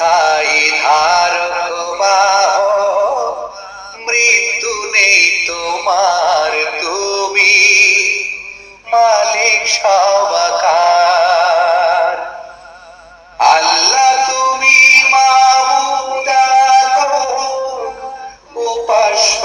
চিরস্থায়ী ধারক বাহক মৃত্যু নেই তোমার তুমি। মালিক সবাকার আল্লাহ তুমি মাহমুদ উপাস্য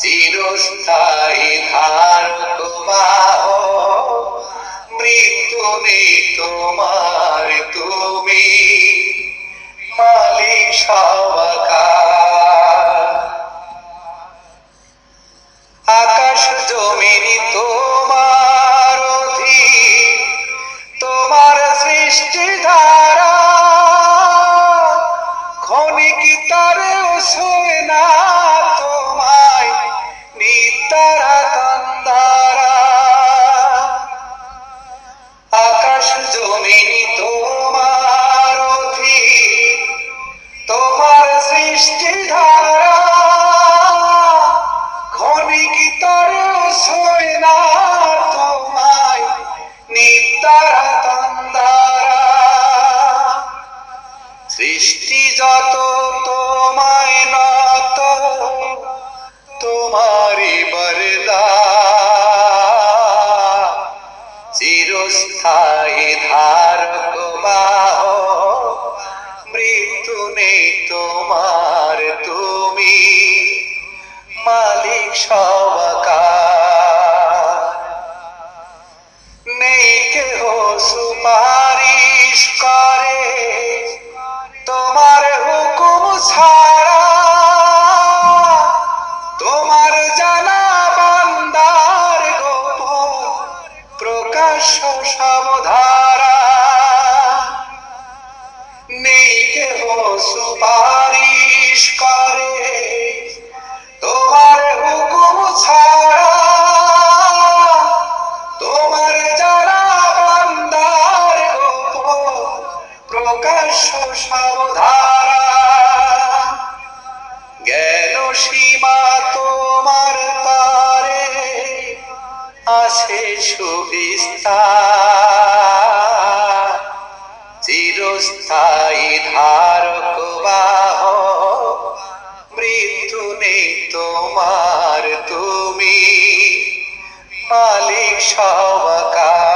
চিরস্থায়ী ধারক বাহক মৃত্যু নেই তোমার তুমি মালিক আকাশ জমিনি তোমার অধীন তোমার সৃষ্টি ধারা ক্ষণিক তারে সৃষ্টি ধারা, ক্ষণিক তরে তোমায় নিতারা তন্দারা সৃষ্টি যত তোমায় নত, তোমারই বরদা। চিরস্থায়ী ধারক বাহ চিরস্থায়ী ধারক বাহ। মৃত্যু নেই তোমার তুমি মালিক সবাকার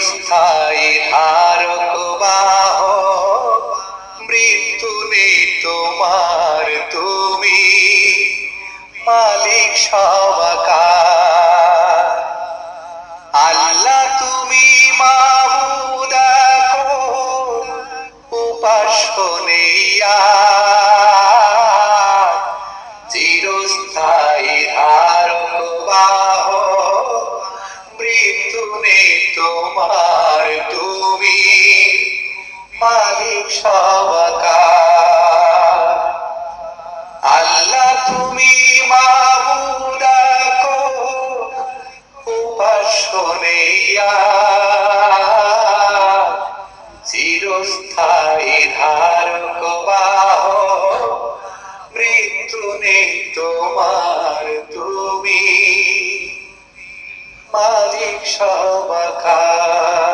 চিরস্থায়ী ধারক বাহ মৃত্যু নেই তোমার তুমি। মালিক সবাকার তোমার তুমি মালিক সবাকার আল্লাহ তুমি উপাস্য নেইয়া চিরস্থায়ী ধারক বাহ, মৃত্যু নেই তোমার তুমি। মালিক সবাকার